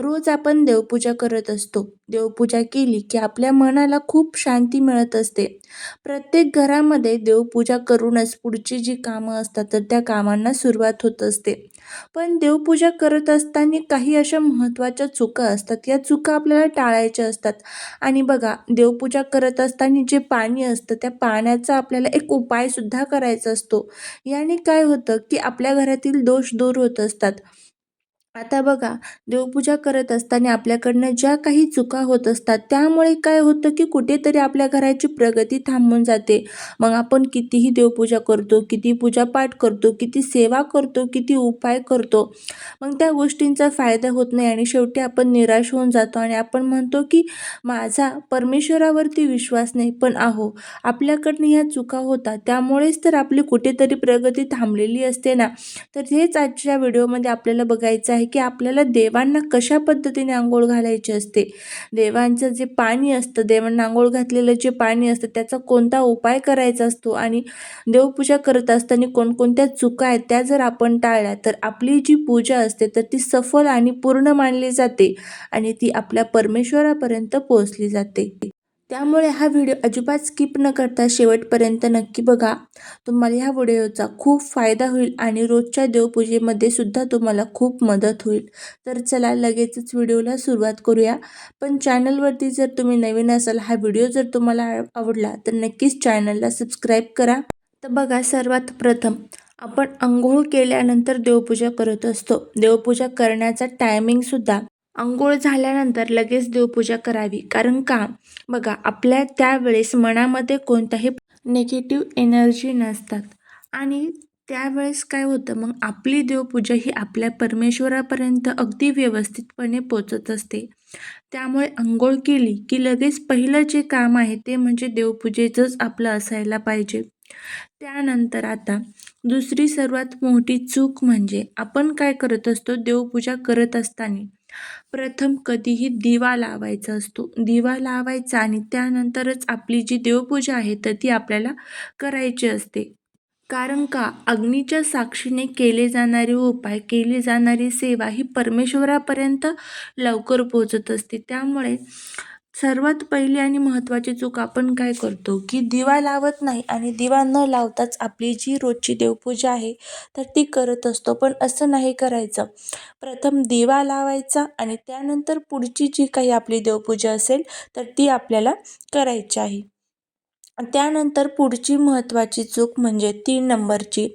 रोज आपण देवपूजा करत असतो. देवपूजा केली की आपल्या मनाला खूप शांती मिळत असते. प्रत्येक घरामध्ये देवपूजा करूनच पुढची जी कामं असतात तर त्या कामांना सुरुवात होत असते. पण देवपूजा करत असताना काही अशा महत्त्वाच्या चुका असतात. या चुका आपल्याला टाळायच्या असतात. आणि बघा देवपूजा करत असताना जे पाणी असतं त्या पाण्याचा आपल्याला एक उपायसुद्धा करायचा असतो. याने काय होतं की आपल्या घरातील दोष दूर होत असतात. आता बघा देवपूजा करत असताना आपल्याकडनं ज्या काही चुका होत असतात त्यामुळे काय होतं की कुठेतरी आपल्या घराची प्रगती थांबून जाते. मग आपण कितीही देवपूजा करतो किती पूजापाठ करतो किती सेवा करतो किती उपाय करतो मग त्या गोष्टींचा फायदा होत नाही आणि शेवटी आपण निराश होऊन जातो आणि आपण म्हणतो की माझा परमेश्वरावरती विश्वास नाही पण आहो आपल्याकडनं ह्या चुका होतात त्यामुळेच तर आपली कुठेतरी प्रगती थांबलेली असते ना. तर हेच आजच्या व्हिडिओमध्ये आपल्याला बघायचं आहे आहे की आपल्याला देवांना कशा पद्धतीने आंघोळ घालायची असते? देवांचं जे पाणी असतं देवांना आंघोळ घातलेलं जे पाणी असतं त्याचा कोणता उपाय करायचा असतो? आणि देवपूजा करत असताना कोणकोणत्या चुका आहेत त्या जर आपण टाळल्या तर आपली जी पूजा असते तर ती सफल आणि पूर्ण मानली जाते आणि ती आपल्या परमेश्वरापर्यंत पोहोचली जाते. त्यामुळे हा व्हिडिओ अजिबात स्किप न करता शेवटपर्यंत नक्की बघा. तुम्हाला ह्या व्हिडिओचा खूप फायदा होईल आणि रोजच्या देवपूजेमध्ये सुद्धा तुम्हाला खूप मदत होईल. तर चला लगेचच व्हिडिओला सुरुवात करूया. पण चॅनलवरती जर तुम्ही नवीन असाल हा व्हिडिओ जर तुम्हाला आवडला तर नक्कीच चॅनलला सबस्क्राईब करा. तर बघा सर्वात प्रथम आपण आंघोळ केल्यानंतर देवपूजा करत असतो. देवपूजा करण्याचा टायमिंगसुद्धा अंघोळ झाल्यानंतर लगेच देवपूजा करावी. कारण का? बघा आपल्या त्यावेळेस मनामध्ये कोणताही निगेटिव्ह एनर्जी नसतात. आणि त्यावेळेस काय होतं? मग आपली देवपूजा ही आपल्या परमेश्वरापर्यंत अगदी व्यवस्थितपणे पोचत असते. त्यामुळे अंघोळ केली की लगेच पहिलं जे काम आहे ते म्हणजे देवपूजेचंच आपलं असायला पाहिजे. त्यानंतर आता दुसरी सर्वात मोठी चूक म्हणजे आपण काय करत असतो? देवपूजा करत असताना. प्रथम कधीही दिवा लावायचा असतो. दिवा लावायचा आणि त्यानंतरच आपली जी देवपूजा आहे तर ती आपल्याला करायची असते. कारण का? अग्नीच्या साक्षीने केले जाणारे उपाय केली जाणारी सेवा ही परमेश्वरापर्यंत लवकर पोचत असते. त्यामुळे सर्वात पहिली आणि महत्त्वाची चूक आपण काय करतो? की दिवा लावत नाही आणि दिवा न लावताच आपली जी रोजची देवपूजा आहे तर ती करत असतो. पण असं नाही करायचं. प्रथम दिवा लावायचा आणि त्यानंतर पुढची जी काही आपली देवपूजा असेल तर ती आपल्याला करायची आहे. त्यानंतर पुढची महत्त्वाची चूक म्हणजे तीन नंबरची.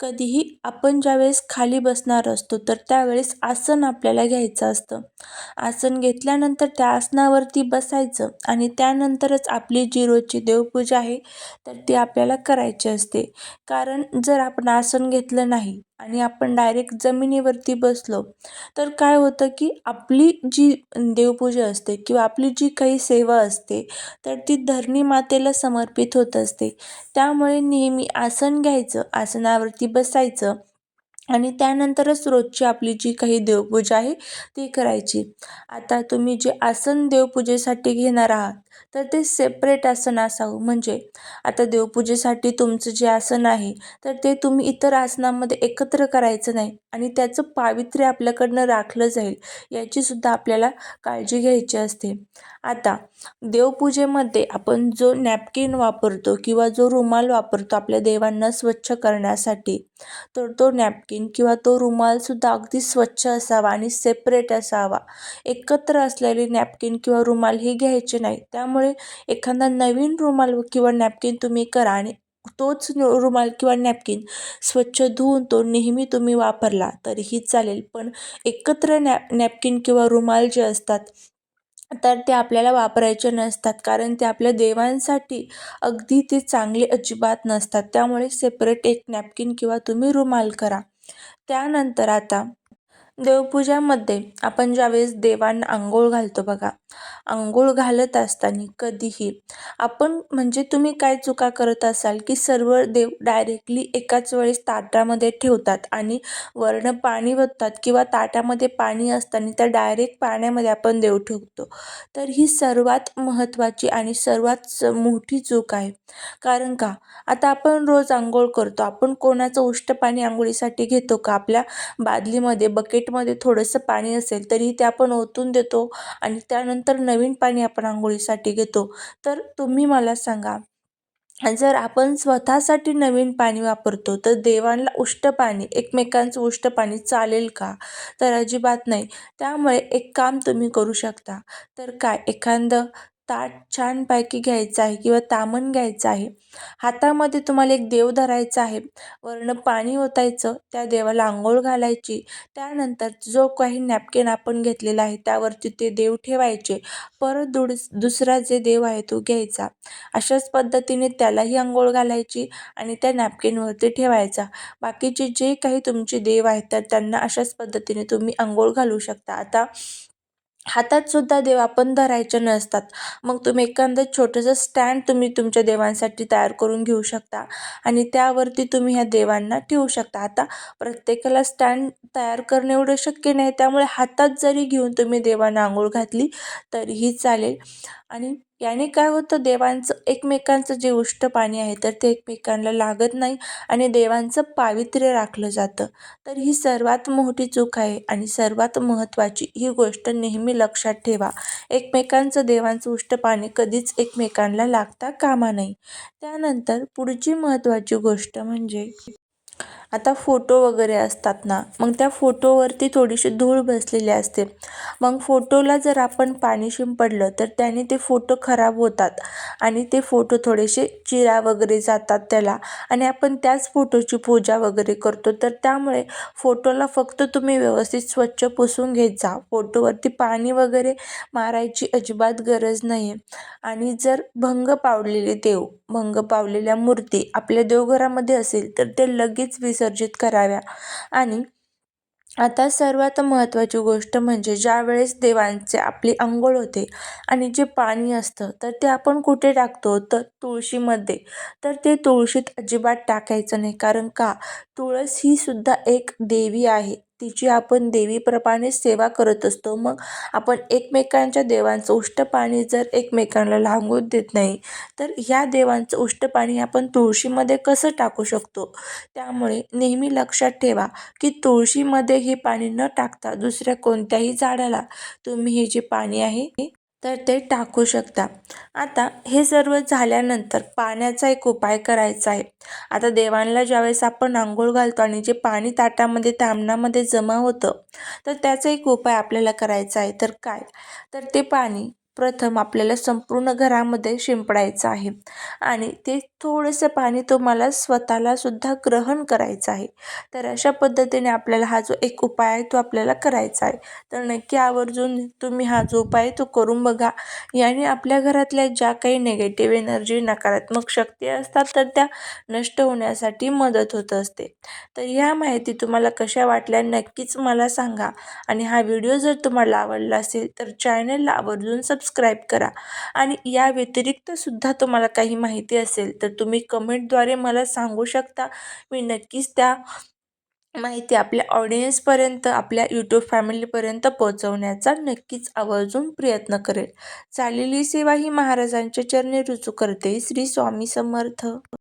कधीही आपण ज्यावेळेस खाली बसणार असतो तर त्यावेळेस आसन आपल्याला घ्यायचं असतं. आसन घेतल्यानंतर त्या आसनावरती बसायचं आणि त्यानंतरच आपली जी रोजची देवपूजा आहे तर ती आपल्याला करायची असते. कारण जर आपण आसन घेतलं नाही आणि आपण डायरेक्ट जमिनीवरती बसलो तर काय होतं की आपली जी देवपूजा असते किंवा आपली जी काही सेवा असते तर ती धरणी मातेला समर्पित होत असते. त्यामुळे नेहमी आसन घ्यायचं आसनावरती बसायचं आणि त्यानंतरच रोजची आपली जी काही देवपूजा आहे ती करायची. आता तुम्ही जे आसन देवपूजेसाठी घेणार आहात तर ते सेपरेट आसन असावं. म्हणजे आता देवपूजेसाठी तुमचं जे आसन आहे तर ते तुम्ही इतर आसनामध्ये एकत्र करायचं नाही आणि त्याचं पावित्र्य आपल्याकडनं राखलं जाईल याचीसुद्धा आपल्याला काळजी घ्यायची असते. आता देवपूजेमध्ये आपण जो नॅपकिन वापरतो किंवा जो रुमाल वापरतो आपल्या देवांना स्वच्छ करण्यासाठी तर तो नॅपकिन किंवा तो रुमालसुद्धा अगदी स्वच्छ असावा आणि सेपरेट असावा. एकत्र असलेले नॅपकिन किंवा रुमाल हे घ्यायचे नाही त्यामुळे एखादा नवीन रुमाल किंवा नॅपकिन तुम्ही करा आणि तोच रुमाल किंवा नॅपकिन स्वच्छ धुवून तो नेहमी तुम्ही वापरला तरीही चालेल. पण एकत्र नॅप नॅपकिन किंवा रुमाल जे असतात तर ते आपल्याला वापरायचे नसतात. कारण ते आपल्या देवांसाठी अगदी ते चांगले अजिबात नसतात. त्यामुळे सेपरेट एक नॅपकिन किंवा तुम्ही रुमाल करा. त्यानंतर आता देवपूजामध्ये आपण ज्यावेळेस देवांना आंघोळ घालतो बघा आंघोळ घालत असताना कधीही आपण म्हणजे तुम्ही काय चुका करत असाल की सर्व देव डायरेक्टली एकाच वेळेस ताटामध्ये ठेवतात आणि वरनं पाणी ओततात किंवा ताटामध्ये पाणी असताना त्या डायरेक्ट पाण्यामध्ये आपण देव ठेवतो. तर ही सर्वात महत्त्वाची आणि सर्वात मोठी चूक आहे. कारण का? आता आपण रोज आंघोळ करतो आपण कोणाचं उष्ट पाणी आंघोळीसाठी घेतो का? आपल्या बादलीमध्ये बकेट बकेटमध्ये थोडंसं पाणी असेल तरी ते आपण ओतून देतो आणि त्यानंतर नवीन पाणी आपण आंघोळीसाठी घेतो. तर तुम्ही मला सांगा जर आपण स्वतःसाठी नवीन पाणी वापरतो तर देवांना उष्ट पाणी एकमेकांचं उष्ट पाणी चालेल का? तर अजिबात नाही. त्यामुळे एक काम तुम्ही करू शकता. तर काय एखादं ताट छानपैकी घ्यायचं आहे किंवा तामण घ्यायचं आहे. हातामध्ये तुम्हाला एक देव धरायचा आहे. वरनं पाणी ओतायचं त्या देवाला आंघोळ घालायची. त्यानंतर जो काही नॅपकिन आपण घेतलेला आहे त्यावरती ते देव ठेवायचे. परत दुड दुसरा जे देव आहे तो घ्यायचा. अशाच पद्धतीने त्यालाही आंघोळ घालायची आणि त्या नॅपकिनवरती ठेवायचा. बाकीचे जे काही तुमचे देव आहेत तर त्यांना अशाच पद्धतीने तुम्ही आंघोळ घालू शकता. आता हातात सुद्धा देव आपण धरायचे नसतात. मग तुम्ही एखादं छोटंसं स्टँड तुम्ही तुमच्या देवांसाठी तयार करून घेऊ शकता. आणि त्यावरती तुम्ही ह्या देवांना ठेवू शकता. आता प्रत्येकाला स्टँड तयार करणं एवढं शक्य नाही. त्यामुळे हातात जरी घेऊन तुम्ही देवांना आंघोळ घातली तरीही चालेल. आणि याने काय होतं देवांचं एकमेकांचं जे उष्ट पाणी आहे तर ते एकमेकांना लागत नाही आणि देवांचं पावित्र्य राखलं जातं. तर ही सर्वात मोठी चूक आहे आणि सर्वात महत्त्वाची ही गोष्ट नेहमी लक्षात ठेवा. एकमेकांचं देवांचं उष्ट पाणी कधीच एकमेकांना लागता कामा नये त्यानंतर पुढची महत्त्वाची गोष्ट म्हणजे आता फोटो वगैरे असतात ना मग त्या फोटोवरती थोडीशी धूळ बसलेली असते. मग फोटोला जर आपण पाणी शिंपडलं तर त्याने ते फोटो खराब होतात आणि ते फोटो थोडेसे चिरा वगैरे जातात त्याला आणि आपण त्याच फोटोची पूजा वगैरे करतो. तर त्यामुळे फोटोला फक्त तुम्ही व्यवस्थित स्वच्छ पुसून घेत जा. फोटोवरती पाणी वगैरे मारायची अजिबात गरज नाही आहे आणि जर भंग पावलेले देव भंग पावलेल्या मूर्ती आपल्या देवघरामध्ये असेल तर ते लगेच विस विसर्जित कराव्या. आणि आता सर्वात महत्त्वाची गोष्ट म्हणजे ज्यावेळेस देवांचे आपली आंघोळ होते आणि जे पाणी असतं तर ते आपण कुठे टाकतो? तर तुळशीमध्ये. तर ते तुळशीत अजिबात टाकायचं नाही. कारण का? तुळस ही सुद्धा एक देवी आहे. तिची आपण देवीप्रमाणे सेवा करत असतो. मग आपण एकमेकांच्या देवांचं उष्ट पाणी जर एकमेकांना लागू देत नाही तर ह्या देवांचं उष्ट पाणी आपण तुळशीमध्ये कसं टाकू शकतो? त्यामुळे नेहमी लक्षात ठेवा की तुळशीमध्ये हे पाणी न टाकता दुसऱ्या कोणत्याही झाडाला तुम्ही हे जे पाणी आहे तर ते टाकू शकता. आता हे सर्व झाल्यानंतर पाण्याचा एक उपाय करायचा आहे. आता देवांना ज्यावेळेस आपण आंघोळ घालतो आणि जे पाणी ताटामध्ये तामणामध्ये जमा होतं तर त्याचा एक उपाय आपल्याला करायचा आहे. तर काय? तर ते पाणी प्रथम आपल्याला संपूर्ण घरामध्ये शिंपडायचं आहे. आणि ते थोडंसं पाणी तुम्हाला स्वतःला सुद्धा ग्रहण करायचं आहे. तर अशा पद्धतीने आपल्याला हा जो एक उपाय आहे तो आपल्याला करायचा आहे. तर नक्की आवर्जून तुम्ही हा जो उपाय तो करून बघा. याने आपल्या घरातल्या ज्या काही निगेटिव्ह एनर्जी नकारात्मक शक्ती असतात तर त्या नष्ट होण्यासाठी मदत होत असते. तर ह्या माहिती तुम्हाला कशा वाटल्या नक्कीच मला सांगा. आणि हा व्हिडिओ जर तुम्हाला आवडला असेल तर चॅनलला आवर्जून सबस्क्राईब करा. आणि या व्यतिरिक्त सुद्धा तुम्हाला काही माहिती असेल तर तुम्ही कमेंटद्वारे मला सांगू शकता. मी नक्कीच त्या माहिती आपल्या ऑडियन्सपर्यंत आपल्या यूट्यूब फॅमिलीपर्यंत पोहोचवण्याचा नक्कीच आवर्जून प्रयत्न करेल. चाललेली सेवा ही महाराजांच्या चरणी रुजू करते. श्री स्वामी समर्थ.